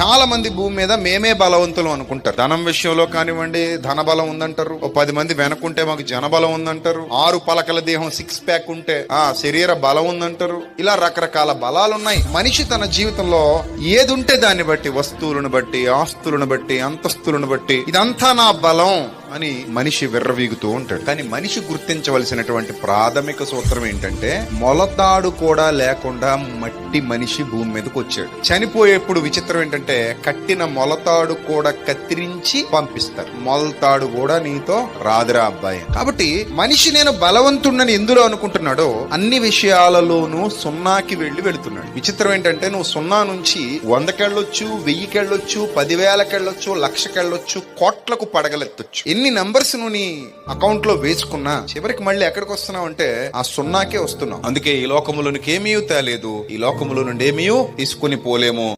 చాలా మంది భూమి మీద మేమే బలవంతులు అనుకుంటారు. ధనం విషయంలో కానివ్వండి ధన బలం ఉందంటారు. ఓ పది మంది వెనకుంటే మాకు జనబలం ఉందంటారు. ఆరు పలకల దేహం సిక్స్ ప్యాక్ ఉంటే ఆ శరీర బలం ఉందంటారు. ఇలా రకరకాల బలాలు ఉన్నాయి మనిషి తన జీవితంలో ఏదుంటే దాన్ని బట్టి వస్తువులను బట్టి ఆస్తులను బట్టి అంతస్తులను బట్టి ఇదంతా నా బలం. అని మనిషి విర్రవీగుతూ ఉంటాడు. కానీ మనిషి గుర్తించవలసినటువంటి ప్రాథమిక సూత్రం ఏంటంటే మొలతాడు కూడా లేకుండా మట్టి మనిషి భూమి మీదకి వచ్చాడు. చనిపోయేప్పుడు విచిత్రం ఏంటంటే కట్టిన మొలతాడు కూడా కత్తిరించి పంపిస్తారు. మొలతాడు కూడా నీతో రాదురా అబ్బాయి. కాబట్టి మనిషి నేను బలవంతుడని ఎందులో అనుకుంటున్నాడో అన్ని విషయాలలోనూ సున్నాకి వెళ్ళి వెళుతున్నాడు. విచిత్రం ఏంటంటే నువ్వు సున్నా నుంచి వందకెళ్ళొచ్చు వెయ్యికెళ్ళొచ్చు పదివేలకెళ్ళొచ్చు లక్షకెళ్ళొచ్చు కోట్లకు పడగలెత్తొచ్చు. ఎన్ని నంబర్స్ నువ్వు నీ అకౌంట్లో వేసుకున్నా చివరికి మళ్ళీ ఎక్కడికి వస్తున్నావు అంటే ఆ సున్నాకే వస్తున్నావు. అందుకే ఈ లోకములోనికి ఏమీ తేలేదు ఈ లోకములో నుండి ఏమీ తీసుకుని పోలేము.